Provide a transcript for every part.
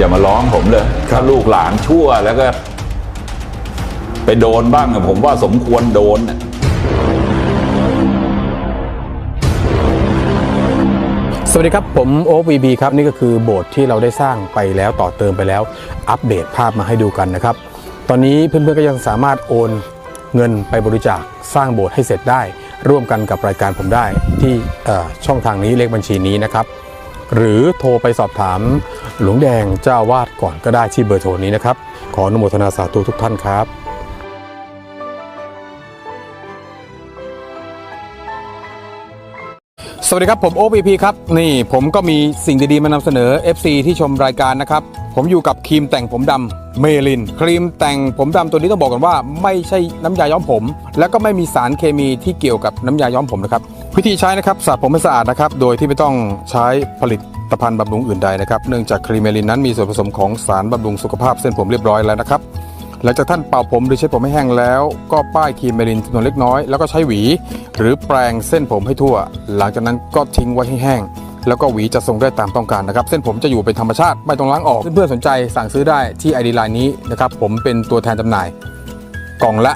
อย่ามาร้องผมเลยถ้าลูกหลานชั่วแล้วก็ ไปโดนบ้างผมว่าสมควรโดนสวัสดีครับ ผมโอ๊คบีบีครับ นี่ก็คือโบสถ์ที่เราได้สร้างไปแล้วต่อเติมไปแล้ว อัปเดตภาพมาให้ดูกันนะครับ ตอนนี้เพื่อนๆก็ยังสามารถโอนเงินไปบริจาคสร้างโบสถ์ให้เสร็จได้ ร่วมกันกับรายการผมได้ที่ช่องทางนี้เลขบัญชีนี้นะครับ หรือโทรไปสอบถามหลวงแดงเจ้าวาดก่อนก็ได้ที่เบอร์โทรนี้นะครับ ขออนุโมทนาสาธุทุกท่านครับสวัสดีครับผมโอ p พีครับนี่ผมก็มีสิ่งดีๆ มานำเสนอ FC ที่ชมรายการนะครับ ผมอยู่กับครีมแต่งผมดำเมลิน ครีมแต่งผมดำตัวนี้ต้องบอกกันว่า ไม่ใช่น้ำยาย้อมผม แล้วก็ไม่มีสารเคมีที่เกี่ยวกับน้ำยาย้อมผมนะครับ วิธีใช้นะครับสระผมให้สะอาดนะครับ โดยที่ไม่ต้องใช้ผลิตภัณฑ์บำรุงอื่นใดนะครับ เนื่องจากครีมเมลินนั้นมีส่วนผสมของสารบำรุงสุขภาพเส้นผมเรียบร้อยแล้วนะครับ หลังจากท่านเป่าผมหรือใช้ผมให้แห้งแล้ว ก็ป้ายครีมเมลินจำนวนเล็กน้อย แล้วก็ใช้หวี หรือแปรงเส้นผมให้ทั่ว หลังจากนั้นก็ทิ้งไว้ให้แห้ง แล้วก็หวีจะทรงได้ตามต้องการนะครับ เส้นผมจะอยู่เป็นธรรมชาติไม่ต้องล้างออก เพื่อนๆสนใจสั่งซื้อได้ที่ ID Line นี้นะครับ ผมเป็นตัวแทนจำหน่าย กล่องละ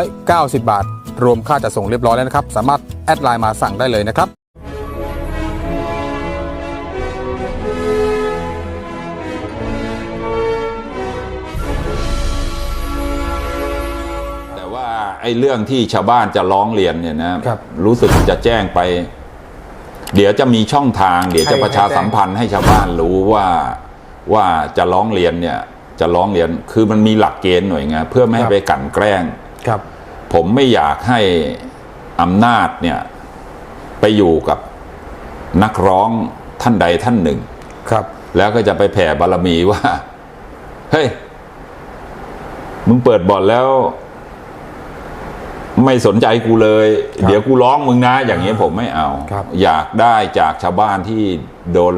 390 บาท รวมค่าจัดส่งเรียบร้อยแล้วนะครับ สามารถแอดไลน์มาสั่งได้เลยนะครับแต่ว่าไอ้เรื่องที่ชาวบ้านจะร้องเรียนเนี่ยนะครับรู้สึกจะแจ้งไป เดี๋ยวจะมีช่องทาง เดี๋ยวจะให้ประชาให้แจ้งสัมพันธ์ให้ชาวบ้านรู้ว่าว่าจะร้องเรียนเนี่ย จะร้องเรียนคือมันมีหลักเกณฑ์หน่วยไงเพื่อไม่ให้ไปกลั่นแกล้งครับ ผมไม่อยากให้อำนาจเนี่ยไปอยู่กับนักร้องท่านใดท่านหนึ่ง ครับ แล้วก็จะไปแผ่บารมีว่า เฮ้ย มึงเปิดบ่อนแล้ว ไม่สนใจกูเลยครับเดี๋ยวกูร้องมึงนะ อย่างนี้ยผมไม่เอาครับอยากได้จากชาวบ้านที่โดน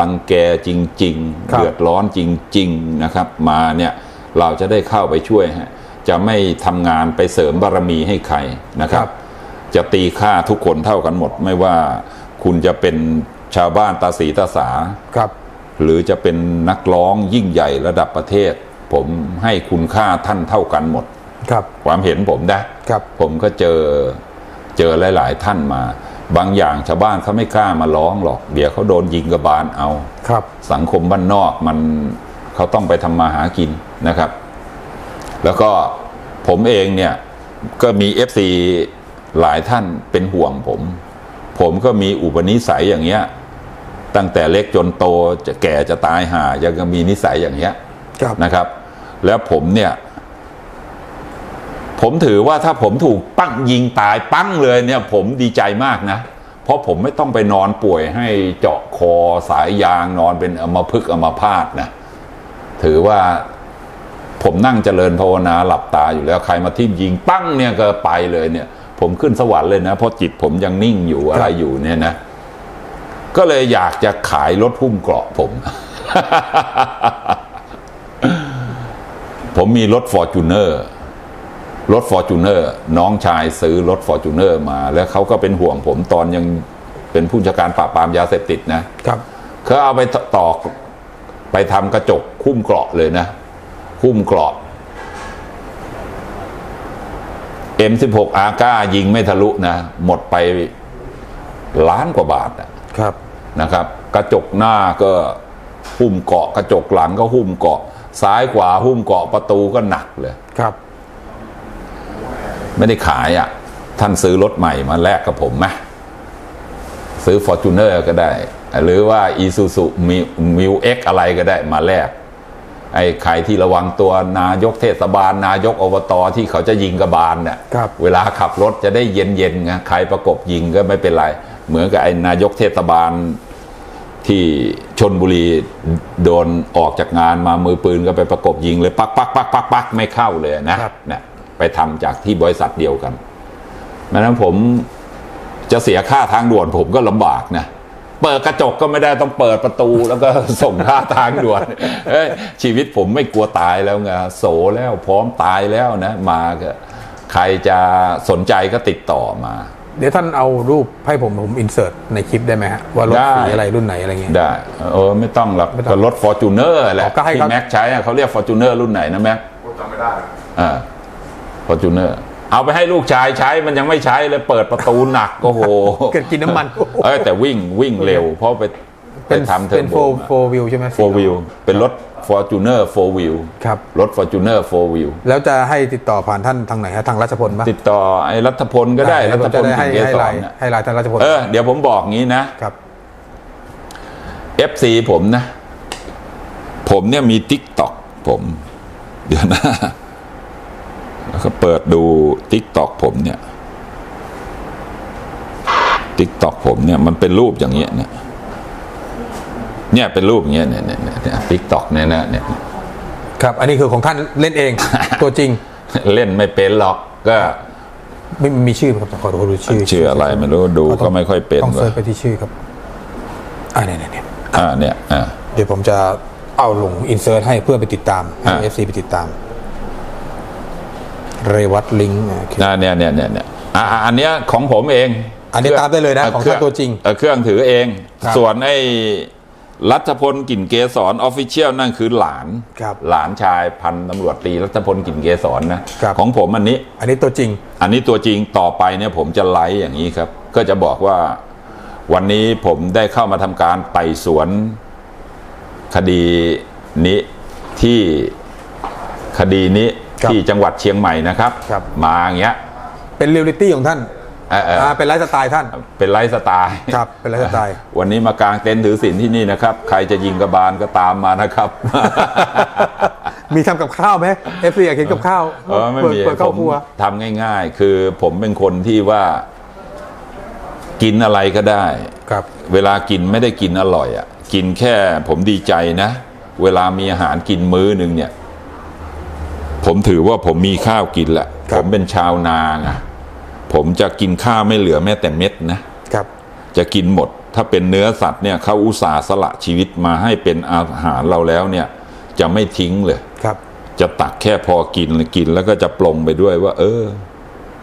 ลังแกจริงๆครับเดือดร้อนจริง ๆ นะครับ มาเนี่ย เราจะได้เข้าไปช่วยฮะ จะไม่ทำงานไปเสริมบารมีให้ใครนะครับ จะตีค่าทุกคนเท่ากันหมด ไม่ว่าคุณจะเป็นชาวบ้านตาสีตาสาครับ หรือจะเป็นนักร้องยิ่งใหญ่ระดับประเทศ ผมให้คุณค่าท่านเท่ากันหมด ครับ ความเห็นผมนะครับ ผมก็เจอเจอหลาย ๆ ท่านมา บางอย่างชาวบ้านเขาไม่กล้ามาร้องหรอก เดี๋ยวเขาโดนยิงกระบาลเอาครับ สังคมบ้านนอกมันเขาต้องไปทำมาหากินนะครับ แล้วก็ผมเองเนี่ยก็มีเอฟซีหลายท่านเป็นห่วงผม ผมก็มีอุปนิสัยอย่างเงี้ย ตั้งแต่เล็กจนโตจะแก่จะตายห่ายังก็มีนิสัยอย่างเงี้ยครับนะครับ แล้วผมเนี่ย ผมถือว่าถ้าผมถูกปั้งยิงตายปั้งเลยเนี่ย ผมดีใจมากนะ เพราะผมไม่ต้องไปนอนป่วยให้เจาะคอสายยางนอนเป็นอัมพฤกษ์อัมพาตนะ ถือว่า ผมนั่งเจริญภาวนาหลับตาอยู่แล้วใครมาทิ่มยิงปั้งเนี่ยก็ไปเลยเนี่ย ผมขึ้นสวรรค์เลยนะเพราะจิตผมยังนิ่งอยู่อะไรอยู่เนี่ยนะ ก็เลยอยากจะขายรถหุ้มเกราะผม ผมมีรถฟอร์จูเนอร์รถฟอร์จูเนอร์น้องชายซื้อรถฟอร์จูเนอร์มา แล้วเขาก็เป็นห่วงผมตอนยังเป็นผู้จัดการปราบปรามยาเสพติดนะครับเขาเอาไปตอกไปทำกระจกคุ้มเกราะเลยนะ คุ้มเกราะ M16 อาก้ายิงไม่ทะลุนะ หมดไปล้านกว่าบาทอะครับนะครับ กระจกหน้าก็หุ้มเกาะ กระจกหลังก็หุ้มเกาะ ซ้ายขวาหุ้มเกาะประตูก็หนักเลยครับ ไม่ได้ขายอะ่ะ ท่านซื้อรถใหม่มาแลกกับผมไหมซื้อ f o r t u n e r ก็ได้ หรือว่า Isuzu m i w X อะไรก็ได้มาแลก ไอ้ใครที่ระวังตัวนายกเทศบาล นายกอบตที่เขาจะยิงกระบาลเนี่ยครับเวลาขับรถจะได้เย็นๆไงใครประกบยิงก็ไม่เป็นไร เหมือนกับไอ้นายกเทศบาลที่ชนบุรีโดนออกจากงานมามือปืนก็ไปประกบยิงเลยปักปักปักปักปักไม่เข้าเลยนะครับเนี่ยไปทำจากที่บริษัทเดียวกันดังนั้นผมจะเสียค่าทางด่วนผมก็ลำบากนะ เปิดกระจกก็ไม่ได้ต้องเปิดประตูแล้วก็ส่งค่าทางด่วนเอ้ยชีวิตผมไม่กลัวตายแล้วไงโสแล้วพร้อมตายแล้วนะ มาก็ใครจะสนใจก็ติดต่อมา เดี๋ยวท่านเอารูปให้ผมผมอินเสิร์ตในคลิปได้ไหมฮะ ว่ารถได้สีอะไรรุ่นไหนอะไรเงี้ยได้เออไม่ต้องหรอกไม่ต้องก็รถฟอร์จูเนอร์แหละอ๋อก็ให้ที่เขาแม็กใช้อะเขาเรียกฟอร์จูเนอร์รุ่นไหนนะแม็กผมจำไม่ได้อ่าฟอร์จูเนอร์ เอาไปให้ลูกชายใช้มันยังไม่ใช้เลยเปิดประตูหนักโอ้โหเกิดกินน้ำมันเอ้ยแต่วิ่งวิ่งเร็ว เพราะไปไปเป็นทำเทอเป็นร์โฟโบโฟวิวใช่ไหมโฟวิวเป็นรถฟอร์จูเนอร์โฟวิวครับรถฟอร์จูเนอร์โฟวิวแล้วจะให้ติดต่อผ่านท่านทางไหนฮะทางรัชพลปะติดต่อไอ้รัฐพลก็ได้รัเยวฐผมพจะลได้กิให้จเกให้สไลรน์น่ะให้ไลน์ท่านรัชพลเออเดี๋ยวผมบอกงี้นะครับ FC ผมนะ ผมเนี่ยมี t ิ k t o k ผม เดี๋ยวนะ แล้วก็เปิดดู t ิ k t o k ผมเนี่ย t ิ k t o k ผมเนี่ยมันเป็นรูปอย่างเงี้ยเนี่ยเนี่ยเป็นรูปอย่างเงี้ยเนี่ยเนี่ยเนี่ยทิกตอกเนี่ยนะเนี่ยครับอันนี้คือของท่านเล่นเอง ตัวจริง เล่นไม่เป็นหรอกก็ไม่มีชื่อไหมครับขอดูชื่อชื่ออะไรไม่รู้ดูก็ไม่ค่อยเป็นต้องว่ะเซิร์ชไปที่ชื่อครับอ่าเนี่ยเนี่ยเนี่ยอ่าเนี่ยอ่าเดี๋ยวผมจะเอาลงอินเสิร์ตให้เพื่อไปติดตามให้อ่าเอฟซีไปติดตาม เรวัตลิงก์โอเคอ่าเนี่ยเนี่ยเนี่ยเนี่ยอ่าอ่าอันเนี้ยของผมเอง อันนี้ตามได้เลยนะของท่านตัวจริงเออเครื่องถือเองครับส่วนไอ้รัฐพลกลิ่นเกษรออฟฟิเชียลนั่นคือหลานครับหลานชายพันตำรวจตรีรัฐพลกลิ่นเกษรนะครับของผมอันนี้ อันนี้ตัวจริง อันนี้ตัวจริงต่อไปเนี่ยผมจะไลฟ์อย่างนี้ครับ ก็จะบอกว่าวันนี้ผมได้เข้ามาทำการไต่สวนคดีนี้ที่คดีนี้ ครับที่จังหวัดเชียงใหม่นะครับ ครับ มาอย่างเงี้ยเป็นเรียลลิตี้ของท่านเออเออออ่าเป็นไลฟ์สไตล์ท่าน เป็นไลฟ์สไตล์ครับเป็นไลฟ์สไตล์ วันนี้มากางเต็นท์ถือศีลที่นี่นะครับ ใครจะยิงกระบาลก็ตามมานะครับ มีทำกับข้าวไหมเอฟซีอยากเห็นกับข้าวเออไม่เปิดมีเปิดผเข้าวมครัว ทำง่ายๆ คือผมเป็นคนที่ว่า กินอะไรก็ได้ ครับ เวลากินไม่ได้กินอร่อยอะ กินแค่ผมดีใจนะ เวลามีอาหารกินมื้อหนึ่งเนี่ย ผมถือว่าผมมีข้าวกินแหละครัผบมเป็นชาวนาไงผมจะกินข้าวไม่เหลือแม้แต่เม็ดนะครับ จะกินหมด ถ้าเป็นเนื้อสัตว์เนี่ยเขาอุตส่าห์สละชีวิตมาให้เป็นอาหารเราแล้วเนี่ย จะไม่ทิ้งเลยครับ จะตักแค่พอกินกินแล้วก็จะปลงไปด้วยว่า เออ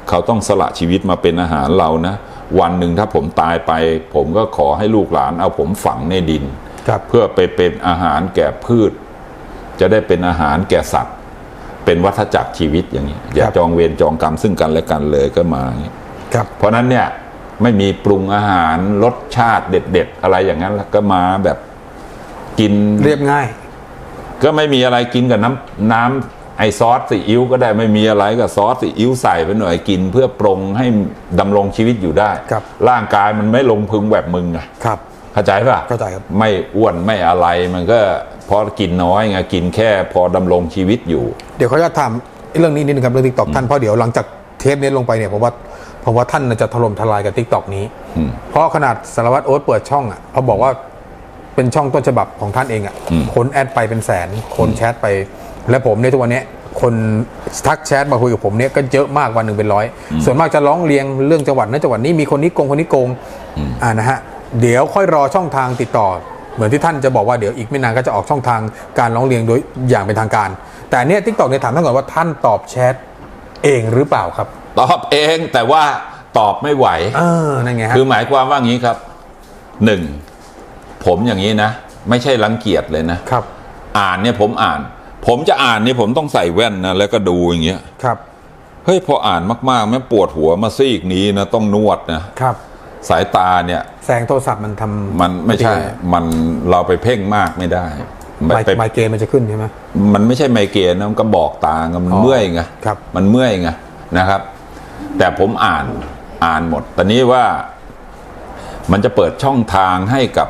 เขาต้องสละชีวิตมาเป็นอาหารเรานะวันหนึ่งถ้าผมตายไป ผมก็ขอให้ลูกหลานเอาผมฝังในดินครับเพื่อไปเป็นอาหารแก่พืช จะได้เป็นอาหารแก่สัตว์ เป็นวัฏจักรชีวิตอย่างนี้อย่าครับจองเวรจองกรรมซึ่งกันและกันเลยก็มาอย่างนี้ครับเพราะฉะนั้นเนี่ยไม่มีปรุงอาหารรสชาติเด็ด ๆ อะไรอย่างนั้นแล้วก็มาแบบกินเรียบง่าย ก็ไม่มีอะไรกินกับน้ำน้ำไอซอสซีอิ๊วก็ได้ไม่มีอะไรก็ซอสซีอิ๊วใส่ไปหน่อยกิน เพื่อปรงให้ดำรงชีวิตอยู่ได้ครับร่างกายมันไม่ลงพึงแบบมึงไงครับ เข้าใจป่ะเข้าใจครับไม่อ้วนไม่อะไรมันก็ เพราะกินน้อยไงกินแค่พอดำรงชีวิตอยู่ เดี๋ยวเขาจะถามเรื่องนี้นิดนึงครับเรื่องทิกตอกท่านเพราะเดี๋ยวหลังจากเทปนี้ลงไปเนี่ยผมว่าผมว่าท่านน่ะจะถล่มทลายกับทิกตอกนี้อืมเพราะขนาดสารวัตรโอ๊ตเปิดช่องอะเขาบอกว่าเป็นช่องต้นฉบับของท่านเองอะอืมคนแอดไปเป็นแสน คนแชทไป และผมในยทุกวันเนี้ยคนทักแชทมาคุยกับผมเนี่ยก็เยอะมากวันหนึ่งเป็นร้อย ส่วนมากจะร้องเรียงเรื่องจังหวัดนั้นจังหวัดนี้มีคนนี้โกงคนนี้โกงอ่านะฮะเดี๋ยวค่อยรอช่องทางติดต่อ เหมือนที่ท่านจะบอกว่าเดี๋ยวอีกไม่นานก็จะออกช่องทางการร้องเรียนโดยอย่างเป็นทางการ แต่อันเนี่ยทิกตอกเนี่ยถามท่านก่อนว่าท่านตอบแชทเองหรือเปล่าครับ ตอบเองแต่ว่าตอบไม่ไหวเออนั่นไงฮะคือหมายความว่างี้ครับหนึ่งผมอย่างนี้นะ ไม่ใช่รังเกียจเลยนะครับ อ่านเนี่ยผมอ่าน ผมจะอ่านเนี่ยผมต้องใส่แว่นนะแล้วก็ดูอย่างเงี้ยครับเฮ้ยพออ่านมากๆแม่งปวดหัวมาซีกนี้นะต้องนวดนะครับ สายตาเนี่ยแสงโทรศัพท์มันทำมันไม่ใช่ มันเราไปเพ่งมากไม่ได้ไมไปไมเกรนมันจะขึ้นใช่ไหมมันไม่ใช่ไมเกรนนะมันก็บอกตาไงมันอ๋อเมื่อยไงครับ มันเมื่อยไงนะครับ แต่ผมอ่านอ่านหมด ตอนนี้ว่ามันจะเปิดช่องทางให้กับ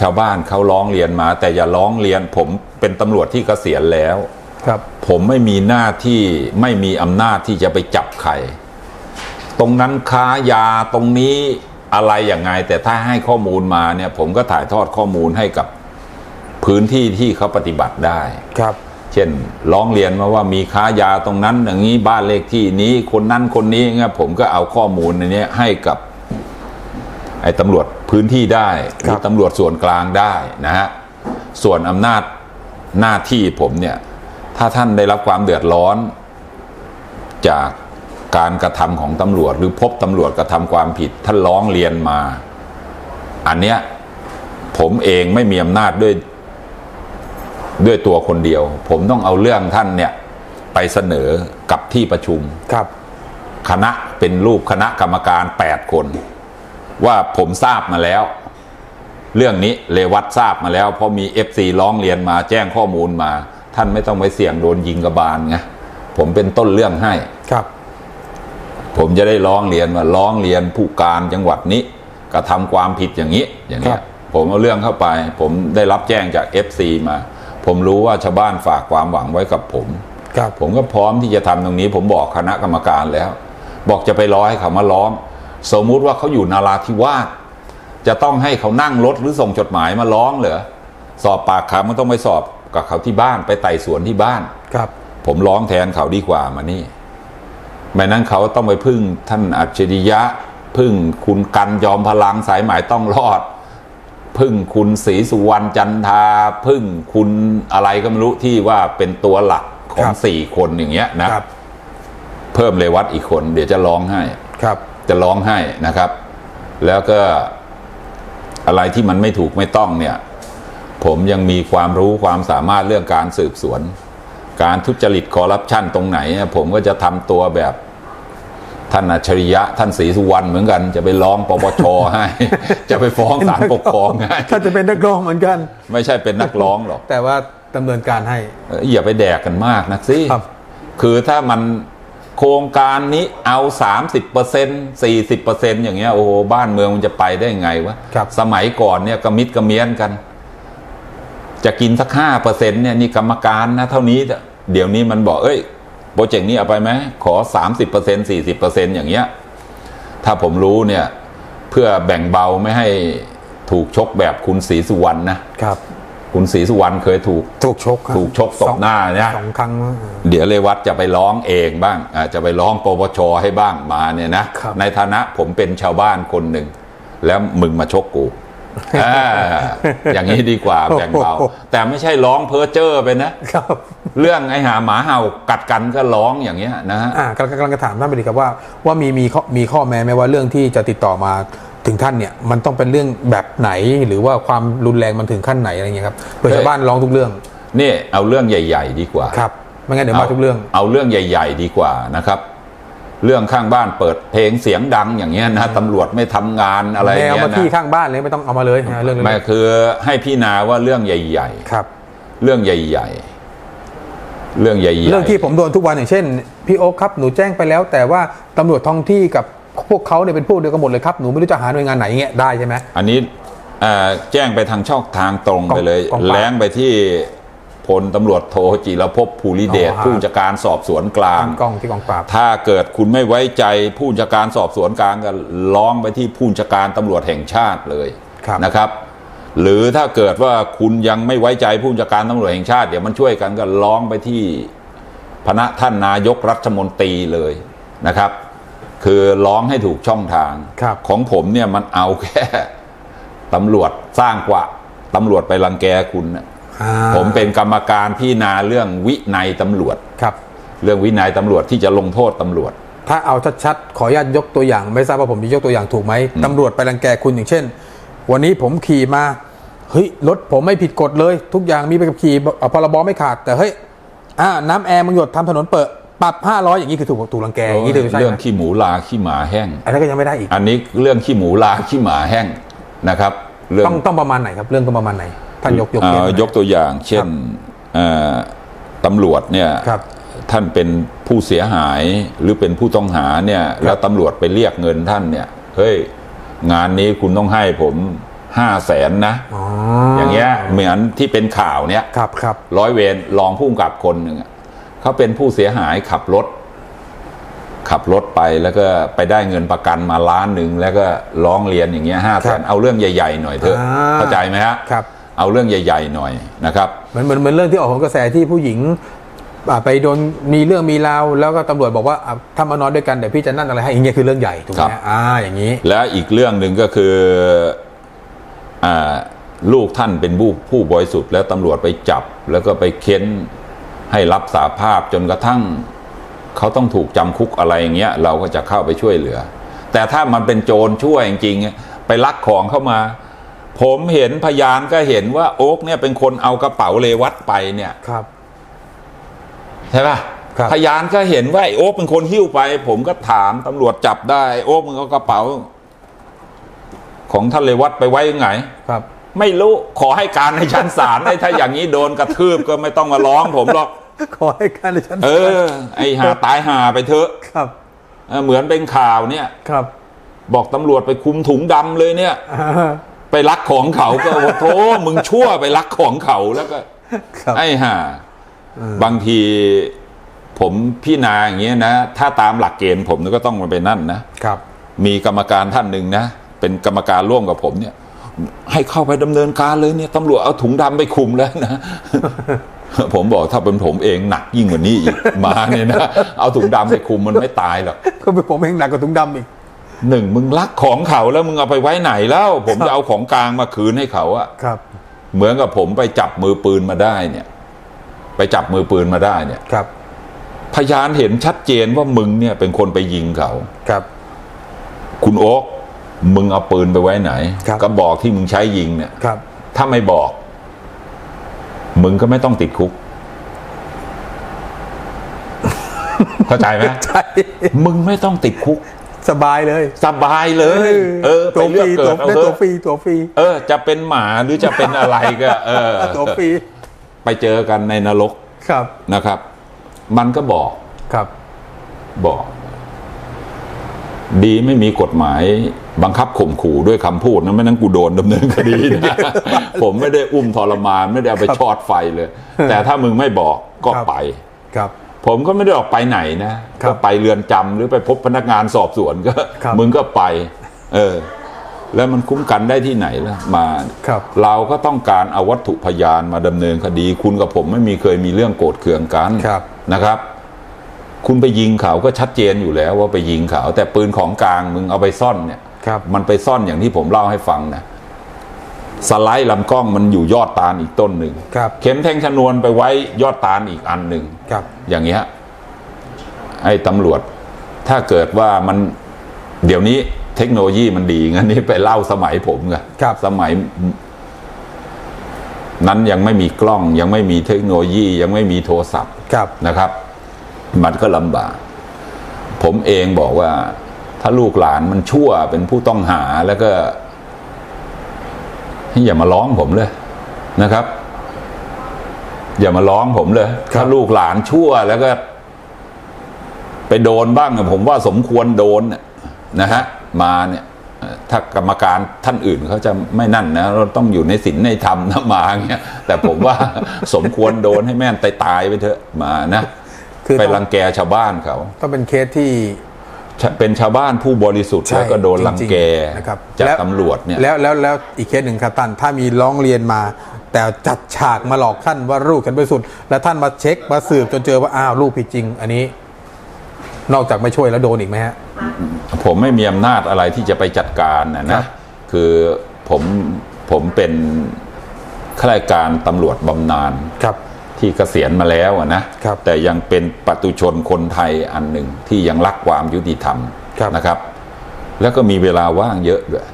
ชาวบ้านเขาร้องเรียนมา แต่อย่าร้องเรียน ผมเป็นตำรวจที่เกษียณแล้ว ครับ ผมไม่มีหน้าที่ไม่มีอำนาจที่จะไปจับใคร ตรงนั้นค้ายาตรงนี้อะไรอย่างไง แต่ถ้าให้ข้อมูลมาเนี่ย ผมก็ถ่ายทอดข้อมูลให้กับพื้นที่ที่เขาปฏิบัติได้ครับ เช่นร้องเรียนมาว่ามีค้ายาตรงนั้น อย่างนี้บ้านเลขที่นี้คนนั้นคนนี้เงี้ยผมก็เอาข้อมูลในเนี้ยให้กับไอ้ตำรวจพื้นที่ได้หรือตำรวจส่วนกลางได้นะฮะส่วนอำนาจหน้าที่ผมเนี่ย ถ้าท่านได้รับความเดือดร้อนจาก การกระทำของตำรวจ หรือพบตำรวจกระทำความผิดท่านร้องเรียนมา อันเนี้ยผมเองไม่มีอำนาจด้วยด้วยตัวคนเดียว ผมต้องเอาเรื่องท่านเนี่ยไปเสนอกับที่ประชุมครับ คณะเป็นรูปคณะกรรมการ8คน ว่าผมทราบมาแล้ว เรื่องนี้เลวัตทราบมาแล้ว เพราะมีเอฟซีร้องเรียนมาแจ้งข้อมูลมา ท่านไม่ต้องไปเสี่ยงโดนยิงกระบาลไงผมเป็นต้นเรื่องให้ครับ ผมจะได้ร้องเรียนว่าร้องเรียนผู้การจังหวัดนี้กระทำความผิดอย่างนี้อย่างเนี้ครัยบผมเอาเรื่องเข้าไป ผมได้รับแจ้งจาก FC มา ผมรู้ว่าชาวบ้านฝากความหวังไว้กับผมครับผมก็พร้อมที่จะทำตรงนี้ ผมบอกคณะกรรมการแล้ว บอกจะไปร้อให้เขามาร้องสมมุติว่าเขาอยู่นาราธิวาสจะต้องให้เขานั่งรถหรือส่งจดหมายมาร้องเหรอสอบปากคำมันต้องไปสอบกับเขาที่บ้านไปไต่สวนที่บ้านครับ ผมร้องแทนเขาดีกว่ามานี่ ไม่นั้นเขาต้องไปพึ่งท่านอัจฉริยะ พึ่งคุณกันยอมพลังสายหมายต้องรอด พึ่งคุณศรีสุวรรณจันทราพึ่งคุณอะไรก็ไม่รู้ที่ว่าเป็นตัวหลักของครับสี่คนอย่างเงี้ยนะครับเพิ่มเลยวัดอีกคน เดี๋ยวจะร้องให้ครับ จะร้องให้นะครับ แล้วก็อะไรที่มันไม่ถูกไม่ต้องเนี่ย ผมยังมีความรู้ความสามารถเรื่องการสืบสวน การทุจริตคอร์รัปชันตรงไหนเนี่ยผมก็จะทำตัวแบบท่านอัจฉริยะท่านศรีสุวรรณเหมือนกัน จะไปร้องปปชให้ จะไปฟ้องศาลปกครองให้ถ้าจะเป็นนักร้องเหมือนกัน ไม่ใช่เป็นนักร้องหรอก แต่ว่าดำเนินการให้เอ้ยอย่าไปแดกกันมากนักสิครับคือถ้ามันโครงการนี้เอา 30เปอร์เซ็นต์40เปอร์เซ็นต์อย่างเงี้ยโอ้โหบ้านเมืองมันจะไปได้ไงวะครับสมัยก่อนเนี่ยกระมิดกระเมียนกัน จะกินสักห้าเปอร์เซ็นต์เนี่ยนี่กรรมการนะเท่านี้เดี๋ยวนี้มันบอกเอ้ยโปรเจกต์นี้เอาไปไหมขอ30เปอร์เซ็นต์40เปอร์เซ็นต์อย่างเงี้ยถ้าผมรู้เนี่ยเพื่อแบ่งเบาไม่ให้ถูกชกแบบคุณศรีสุวรรณนะครับ คุณศรีสุวรรณเคยถูกถูกชกครับถูกชกตบหน้าเนี่ยสองครั้ง เดี๋ยวเลวัตจะไปร้องเองบ้างอาจจะไปร้องปปชให้บ้างมาเนี่ยนะครับในฐานะผมเป็นชาวบ้านคนหนึ่งแล้วมึงมาชกกู อ่าอย่างนี้ดีกว่าแบ่งเบาแต่ไม่ใช่ร้องเพ้อเจ้อไปนะครับเรื่องไอ้หาหมาเห่ากัดกันก็ร้องอย่างเงี้ยนะฮะอ่ากำลังกำลังจะถามท่านไปดีครับว่า ว่ามีมีข้อมีข้อแม้ไหมว่าเรื่องที่จะติดต่อมาถึงท่านเนี่ยมันต้องเป็นเรื่องแบบไหนหรือว่าความรุนแรงมันถึงขั้นไหนอะไรเงี้ยครับโดยชาวบ้านร้องทุกเรื่องนี่เอาเรื่องใหญ่ ๆ ดีกว่าครับไม่งั้นเดี๋ยวมาทุกเรื่อง เอาเรื่องใหญ่ ๆ ดีกว่านะครับ เรื่องข้างบ้านเปิดเพลงเสียงดังอย่างเงี้ยนะตำรวจไม่ทำงานอะไรแนวเงี้มายที่นะข้างบ้านเลยไม่ต้องเอามาเลยนะเรื่องเล็กไม่คือให้พี่นาว่าเรื่องใหญ่ ๆ ครับ เรื่องใหญ่ ๆ เรื่องใหญ่ๆเรื่องที่ผมโดนทุกวันอย่างเช่นพี่โอ๊คครับหนูแจ้งไปแล้ว แต่ว่าตำรวจท้องที่กับพวกเขาเนี่ยเป็นพวกเดียวกันหมดเลยครับหนูไม่รู้จะหาหน่วยงานไหนเงี้ยได้ใช่ไหมอันนี้เอ่อแจ้งไปทางช่องทางตรงไปเลยกองปราบแล้งไปที่ พลตำรวจโทจิรภพภูริเดชอ๋อฮะผู้จัดการสอบสวนกลางทางกล้องที่กองปราบ ถ้าเกิดคุณไม่ไว้ใจผู้จัดการสอบสวนกลางก็ร้องไปที่ผู้จัดการตำรวจแห่งชาติเลยครับ นะครับ หรือถ้าเกิดว่าคุณยังไม่ไว้ใจผู้จัดการตำรวจแห่งชาติเดี๋ยวมันช่วยกันก็ร้องไปที่พระท่านนายกรัฐมนตรีเลยนะครับ คือร้องให้ถูกช่องทาง ครับ ของผมเนี่ยมันเอาแค่ ตำรวจสร้างกว่าตำรวจไปรังแกคุณน่ะอ่า ผมเป็นกรรมการพี่นาเรื่องวินัยตำรวจครับ เรื่องวินัยตำรวจที่จะลงโทษตำรวจ ถ้าเอาชัดๆขออนุญาตยกตัวอย่าง ไม่ทราบว่าผมจะยกตัวอย่างถูกไหมตำรวจไปรังแกคุณอย่างเช่น วันนี้ผมขี่มาเฮ้ยรถผมไม่ผิดกฎเลย ทุกอย่างมีใบขับขี่เอ่อพรบไม่ขาด แต่เฮ้ยอ่าน้ำแอร์มันหยดทำถนนเปิดปรับ500อย่างนี้คือถูกถูกรังแกอย่างนี้ถือใช่เรื่องไหมขี้หมูลาขี้หมาแห้ง อันนั้นก็ยังไม่ได้อีก อันนี้เรื่องขี้หมูลาขี้หมาแห้งนะครับเรื่องต้องต้องประมาณไหนครับ เรื่องต้องประมาณไหน ท่านยกยกเอ่ตัวออย่างยกตัวอย่าง เช่นเอ่อตำรวจเนี่ยครับท่านเป็นผู้เสียหายหรือเป็นผู้ต้องหาเนี่ยแล้วตำรวจไปเรียกเงินท่านเนี่ยเฮ้ยงานนี้คุณต้องให้ผมห้าแสนนะอ๋อออย่างเงี้ยเหมือนที่เป็นข่าวเนี่ยครับครับร้อยเวรรองผู้กำกับคนหนึ่งอะเขาเป็นผู้เสียหายขับรถ ขับรถไปแล้วก็ไปได้เงินประกันมาล้านหนึ่งแล้วก็ร้องเรียนอย่างเงี้ยห้าแสนเอาเรื่องใหญ่ ๆ หน่อยเถอะอ่าเข้าใจไหมฮะครับ เอาเรื่องใหญ่ ๆ หน่อยนะครับเหมือนเหมือนเหมือนเรื่องที่ออกของกระแสที่ผู้หญิงอ่าไปโดนมีเรื่องมีราวแล้วก็ตำรวจบอกว่าอะถ้ามานอนด้วยกันเดี๋ยวพี่จะนั่นอะไรให้อย่างเงี้ยคือเรื่องใหญ่ถูกไหครัมบอ่าอย่างนี้ และอีกเรื่องหนึ่งก็คืออ่าลูกท่านเป็นผู้ผู้บริสุทธิ์แล้วตำรวจไปจับ แล้วก็ไปเค้นให้รับสาภาพจนกระทั่ง เขาต้องถูกจำคุกอะไรอย่างเงี้ย เราก็จะเข้าไปช่วยเหลือ แต่ถ้ามันเป็นโจรช่วยจริงๆไปลักของเข้ามา ผมเห็นพยานก็เห็นว่าโอ๊กเนี่ยเป็นคนเอากระเป๋าเลวัตไปเนี่ยครับ ใช่ปะครับ พยานก็เห็นว่าไอ้โอ๊กเป็นคนหิ้วไป ผมก็ถามตำรวจจับได้ไอ้โอ๊กมึงเอากระเป๋า ของท่านเลวัตไปไว้ยังไง ครับ ไม่รู้ขอให้การในชั้นศาลถ้าอย่างนี้โดนกระทืบก็ไม่ต้องมาร้องผมหรอก ขอให้การในชั้นเออ ไอ้หาตายหาไปเถอะครับ เออเหมือนเป็นข่าวเนี่ย ครับบอกตำรวจไปคุมถุงดำเลยเนี่ย อ่า ไปลักของเขาก็โอ้โหมึงชั่วไปลักของเขาแล้วก็ครับไอ้ห่าบางทีผมพี่นาอย่างเงี้ยนะ ถ้าตามหลักเกณฑ์ผมก็ต้องมาเป็นนั่นนะครับ มีกรรมการท่านหนึ่งนะ เป็นกรรมการร่วมกับผมเนี่ย ให้เข้าไปดำเนินการเลยเนี่ยตำรวจเอาถุงดำไปคุมแล้วนะผมบอกถ้าเป็นผมเองหนักยิ่งกว่านี้อีกมาเนี่ยนะเอาถุงดำไปคุมมันไม่ตายหรอกก็เป็นผมเองหนักกว่าถุงดำอีก หนึ่งมึงลักของเขาแล้วมึงเอาไปไว้ไหนแล้ว ผมจะเอาของกลางมาคืนให้เขาอะครับ เหมือนกับผมไปจับมือปืนมาได้เนี่ย ไปจับมือปืนมาได้เนี่ยครับ พยานเห็นชัดเจนว่ามึงเนี่ยเป็นคนไปยิงเขาครับ คุณโอ๊กมึงเอาปืนไปไว้ไหนครับก็บอกที่มึงใช้ยิงเนี่ยครับ ถ้าไม่บอก มึงก็ไม่ต้องติดคุกเข้าใจไหมใช่มึงไม่ต้องติดคุก สบายเลย สบายเลย เออไปตัวฟเลือกรีเกิตัวดเอาได้เถตัวอะฟรีตัวฟรีเออ จะเป็นหมาหรือจะเป็นอะไรก็ เออตัวฟรีไปเจอกันในนรกครับนะครับ มันก็บอกครับ บอก ดีไม่มีกฎหมายบังคับข่มขู่ด้วยคำพูดนะไม่นั้นกูโดนดำเนินคดีนะผมไม่ได้อุ้มทรมาน ไม่ได้เอาไปครับชอดไฟเลย แต่ถ้ามึงไม่บอกก็ครับไปครับ ผมก็ไม่ได้ออกไปไหนนะครับก็ไปเรือนจำหรือไปพบพนักงานสอบสวนก็ครับมึงก็ไป เออ แล้วมันคุ้มกันได้ที่ไหนล่ะมาครับเราก็ต้องการเอาวัตถุพยานมาดำเนินคดี คุณกับผมไม่มีเคยมีเรื่องโกรธเคืองกันครับนะครับ คุณไปยิงเขาก็ชัดเจนอยู่แล้วว่าไปยิงเขา แต่ปืนของกลางมึงเอาไปซ่อนเนี่ยครับมันไปซ่อนอย่างที่ผมเล่าให้ฟังนะ สไลด์ลำกล้องมันอยู่ยอดตาลอีกต้นหนึ่งครับ เข็มแทงชนวนไปไว้ยอดตาลอีกอันหนึ่งครับ อย่างเงี้ยไอ้ตำรวจ ถ้าเกิดว่ามันเดี๋ยวนี้เทคโนโลยีมันดีงั้นนี่ไปเล่าสมัยผมไงครับสมัย นั้นยังไม่มีกล้องยังไม่มีเทคโนโลยียังไม่มีโทรศัพท์ครับนะครับ มันก็ลำบาก ผมเองบอกว่า ถ้าลูกหลานมันชั่วเป็นผู้ต้องหาแล้วก็ให้ อย่ามาร้องผมเลยนะครับ อย่ามาร้องผมเลย ถ้าลูกหลานชั่วแล้วก็ ไปโดนบ้างอะผมว่าสมควรโดนน่ะนะฮะมาเนี่ยเอ่อถ้ากรรมการท่านอื่นเขาจะไม่นั่นนะเราต้องอยู่ในศีลในธรรมนะมาอย่างเงี้ยแต่ผมว่าสมควรโดนให้แม่นตายตายๆไปเถอะมานะ คือไปต้องรังแกชาวบ้านเขา ต้องเป็นเคสที่ชะ เป็นชาวบ้านผู้บริสุทธิ์ใช่แล้วก็โดนรังแกจริงๆนะครับจากแล้วตำรวจเนี่ยแล้วแล้วแล้วอีกเคสหนึ่งครับท่านถ้ามีร้องเรียนมา แต่จัดฉากมาหลอกท่านว่าลูกฉันบริสุทธิ์แล้วท่านมาเช็คมาสืบจนเจอว่าอ้าวลูกผิดจริง อันนี้ นอกจากไม่ช่วยแล้วโดนอีกไหมฮะผมไม่มีอำนาจอะไรที่จะไปจัดการนะครันะบคือผมผมเป็นข้าราชการตำรวจบำนาญครับ ที่เกษียณมาแล้วอะนะครับแต่ยังเป็นปตุชนคนไทยอันหนึ่งที่ยังรักความยุติธรรมครับนะครับ แล้วก็มีเวลาว่างเยอะด้วย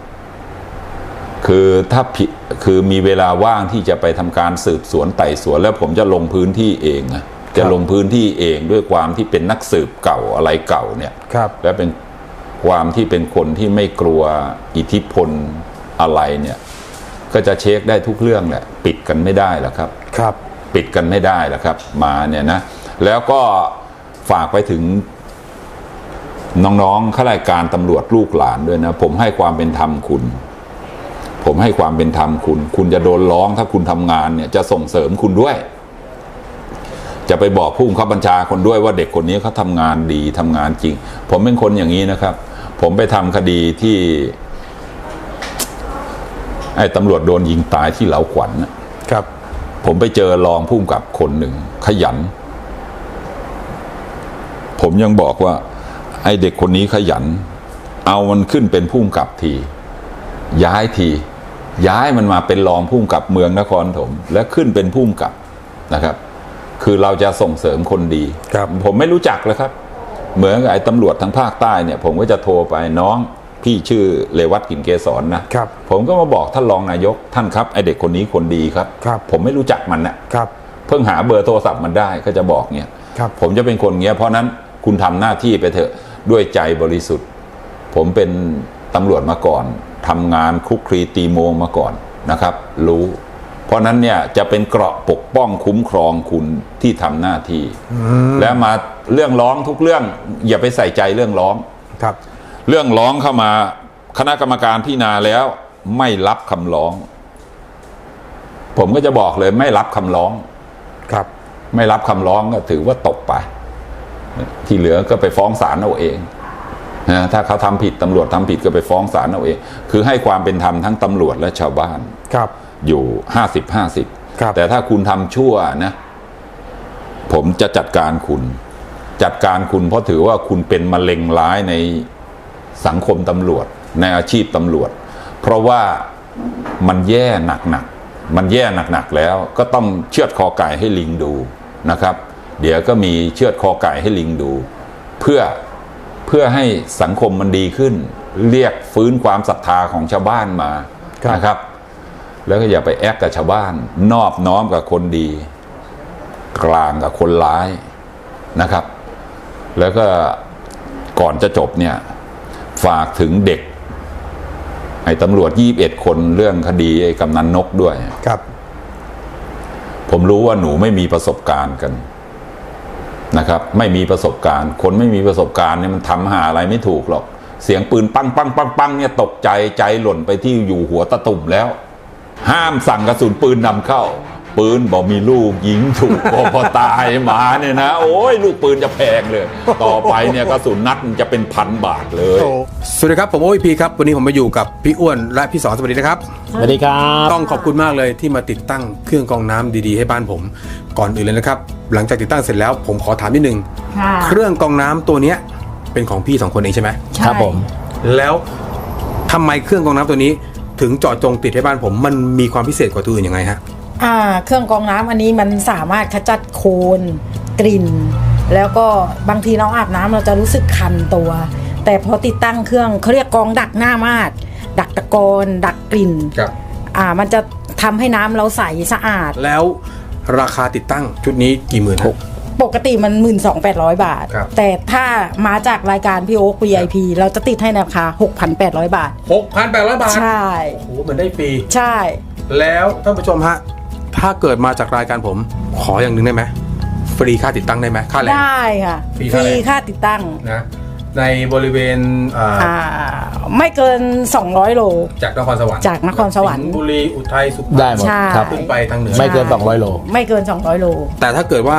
คือถ้าผิดคือมีเวลาว่างที่จะไปทำการสืบสวนไต่สวน แล้วผมจะลงพื้นที่เองนะจะลงพื้นที่เองด้วยความที่เป็นนักสืบเก่าอะไรเก่าเนี่ยครับและเป็นความที่เป็นคนที่ไม่กลัวอิทธิพลอะไรเนี่ย ก็จะเช็คได้ทุกเรื่องแหละ ปิดกันไม่ได้หรอกครับ ครับ ปิดกันไม่ได้หรอกครับ มาเนี่ยนะ แล้วก็ฝากไปถึงน้องๆข้าราชการตำรวจลูกหลานด้วยนะ ผมให้ความเป็นธรรมคุณ ผมให้ความเป็นธรรมคุณ คุณจะโดนร้องถ้าคุณทำงานเนี่ยจะส่งเสริมคุณด้วย จะไปบอกผู้บังคับบัญชาคนด้วยว่าเด็กคนนี้เขาทำงานดีทำงานจริง ผมเป็นคนอย่างนี้นะครับ ผมไปทำคดีที่ไอ้ตำรวจโดนยิงตายที่เหลาขวัญน่ะ ผมไปเจอรองผู้กำกับคนหนึ่ง ขยัน ผมยังบอกว่า ไอ้เด็กคนนี้ขยัน เอามันขึ้นเป็นผู้กำกับที ย้ายที ย้ายมันมาเป็นรองผู้กำกับเมืองนครถม และขึ้นเป็นผู้กำกับนะครับ คือเราจะส่งเสริมคนดีครับผมไม่รู้จักเลยครับ เหมือนกับไอ้ตำรวจทางภาคใต้เนี่ย ผมก็จะโทรไปน้อง พี่ชื่อเลวัตกลินเกษรนะครับผมก็มาบอกท่านรองนายกท่านครับไอเด็กคนนี้คนดีครับ ครับผมไม่รู้จักมันนะครับ เพิ่งหาเบอร์โทรศัพท์มันได้ก็จะบอกเนี่ยครับผมจะเป็นคนเงี้ย เพราะนั้นคุณทำหน้าที่ไปเถอะด้วยใจบริสุทธิ์ ผมเป็นตำรวจมาก่อนทำงานคลุกคลีตีโมงมาก่อนนะครับ รู้ เพราะนั้นเนี่ยจะเป็นเกราะปกป้องคุ้มครองคุณที่ทำหน้าที่ แล้วมาเรื่องร้องทุกเรื่องอย่าไปใส่ใจเรื่องร้องครับ เรื่องร้องเข้ามาคณะกรรมการพิจารณาแล้ว ไม่รับคำร้อง ผมก็จะบอกเลย ไม่รับคำร้องครับ ไม่รับคำร้องก็ถือว่าตกไป ที่เหลือก็ไปฟ้องศาลเอาเองนะถ้าเขาทำผิดตำรวจทำผิดก็ไปฟ้องศาลเอาเอง คือให้ความเป็นธรรมทั้งตำรวจและชาวบ้านครับ อยู่ห้าสิบห้าสิบครับแต่ถ้าคุณทำชั่วนะ ผมจะจัดการคุณ จัดการคุณเพราะถือว่าคุณเป็นมะเร็งร้ายใน สังคมตำรวจในอาชีพตำรวจ เพราะว่ามันแย่หนักๆมันแย่หนักๆแล้วก็ต้องเชือดคอไก่ให้ลิงดูนะครับ เดี๋ยวก็มีเชือดคอไก่ให้ลิงดู เพื่อเพื่อให้สังคมมันดีขึ้น เรียกฟื้นความศรัทธาของชาวบ้านมาครับนะครับ แล้วก็อย่าไปแอคกับชาวบ้าน นอบน้อมกับคนดี กลางกับคนร้ายนะครับ แล้วก็ก่อนจะจบเนี่ย ฝากถึงเด็ก ไอ้ตำรวจยี่บเอ็ดคนเรื่องคดีไอ้กำนันนกด้วย ครับ ผมรู้ว่าหนูไม่มีประสบการณ์กันนะครับ ไม่มีประสบการณ์ คนไม่มีประสบการณ์เนี่ยมันทำหาอะไรไม่ถูกหรอก เสียงปืนปังปังปังปังเนี่ยตกใจใจหล่นไปที่อยู่หัวตะตุ่มแล้ว ห้ามสั่งกระสุนปืนนำเข้า ปืนบอกมีลูกยิงถูกพอตายหมาเนี่ยนะ โอ้ยลูกปืนจะแพงเลย ต่อไปเนี่ยกระสุนนัดมันจะเป็นพันบาทเลย สวัสดีครับผมโอพีครับ วันนี้ผมมาอยู่กับพี่อ้วนและพี่สอนสวัสดีนะครับ สวัสดีครับ ต้องขอบคุณมากเลยที่มาติดตั้งเครื่องกรองน้ำดีๆ ให้บ้านผม ก่อนอื่นเลยนะครับ หลังจากติดตั้งเสร็จแล้วผมขอถามนิดนึงค่ะเครื่องกรองน้ำตัวเนี้ยเป็นของพี่สองคนเองใช่ไหมใช่ครับผม แล้วทำไมเครื่องกรองน้ำตัวนี้ ถึงเจอดจงติดให้บ้านผมมันมีความพิเศษกว่าตัวอื่นยังไงฮะ อ่า เครื่องกรองน้ำอันนี้มันสามารถขจัดโคลนกลิ่น แล้วก็บางทีเราอาบน้ำเราจะรู้สึกคันตัว แต่พอติดตั้งเครื่องเขาเรียกกรองดักหน้ามาดดักตะกอนดักกลิ่นครับอ่ามันจะทำให้น้ำเราใสสะอาด แล้วราคาติดตั้งชุดนี้กี่หมื่นหกปกติมัน 12,800 บาทครับแต่ถ้ามาจากรายการพี่โอ๊ค VIP เราจะติดให้ในราคา 6,800 บาทหกพันแปดร้อยบาท ใช่ โอ้โหเหมือนได้ฟรีใช่ แล้วท่านผู้ชมฮะ ถ้าเกิดมาจากรายการผม ขออย่างหนึ่งได้ไหมฟรีค่าติดตั้งได้ไหมค่าแรง ได้ค่ะฟรีฟเท่าไหร่รีค่าติดตั้งนะในบริเวณอ่าอ่าไม่เกิน 200 โล จากนครสวรรค์จากนครสวรรค์งห์บุรีอุทัยสุพรรณได้หมดใช่ ครับ ขึ้นไปทางเหนือ ไม่เกิน 200 โล ไม่เกิน 200 โล แต่ถ้าเกิดว่า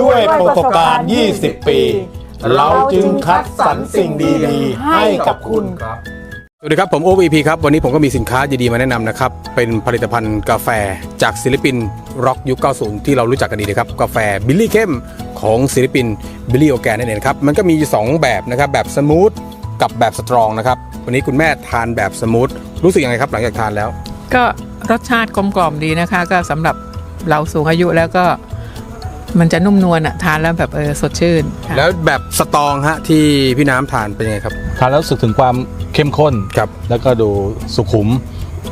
ด้วยประสบการณ์ 20 ปี เราจึงคัดสรรสิ่งดีๆ ให้กับคุณครับ สวัสดีครับ ผมโอ p ครับ วันนี้ผมก็มีสินค้าดีๆมาแนะนำนะครับ เป็นผลิตภัณฑ์กาแฟจากศิลปินร็อกยุค 90 ที่เรารู้จักกันดีนะครับ กาแฟบิลลี่เข้มของศิลปินบิลลี่โอแกนนั่นเองครับ มันก็มี 2 แบบนะครับ แบบสมูทกับแบบสตรองนะครับ วันนี้คุณแม่ทานแบบสมูทรู้สึกยังไงครับหลังจากทานแล้ว ก็รสชาติกลมกล่อมดีนะคะ ก็สำหรับเราสูงอายุแล้วก็ มันจะนุ่มนวลอะทานแล้วแบบเออสดชื่นค่ะแล้วแบบสตรองฮะที่พี่น้ำทานเป็นยังไงครับ ทานแล้วรู้สึกถึงความเข้มข้น ครับ แล้วก็ดูสุขุม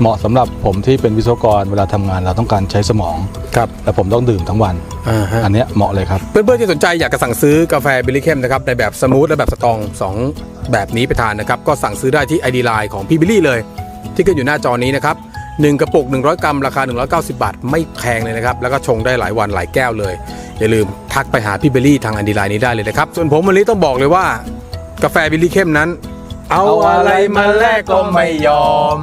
เหมาะสำหรับผมที่เป็นวิศวกรเวลาทำงานเราต้องการใช้สมอง ครับ และผมต้องดื่มทั้งวัน อ่าฮะ อันเนี้ยเหมาะเลยครับ เพื่อนๆที่สนใจอยากจะสั่งซื้อกาแฟบิลลี่เข้มนะครับในแบบสมูทและแบบสตรองสองแบบนี้ไปทานนะครับ ก็สั่งซื้อได้ที่ ID Line ของพี่บิลลี่เลย ที่ขึ้นอยู่หน้าจอนี้นะครับหนึ่งกระปุก 100 กรัม ราคา 190 บาท ไม่แพงเลยนะครับ แล้วก็ชงได้หลายวันหลายแก้วเลย อย่าลืมทักไปหาพี่เบลลี่ทาง ID Line นี้ได้เลยนะครับ ส่วนผมวันนี้ต้องบอกเลยว่ากาแฟบิลลี่เข้มนั้น เอาอะไรมาแลกก็ไม่ยอม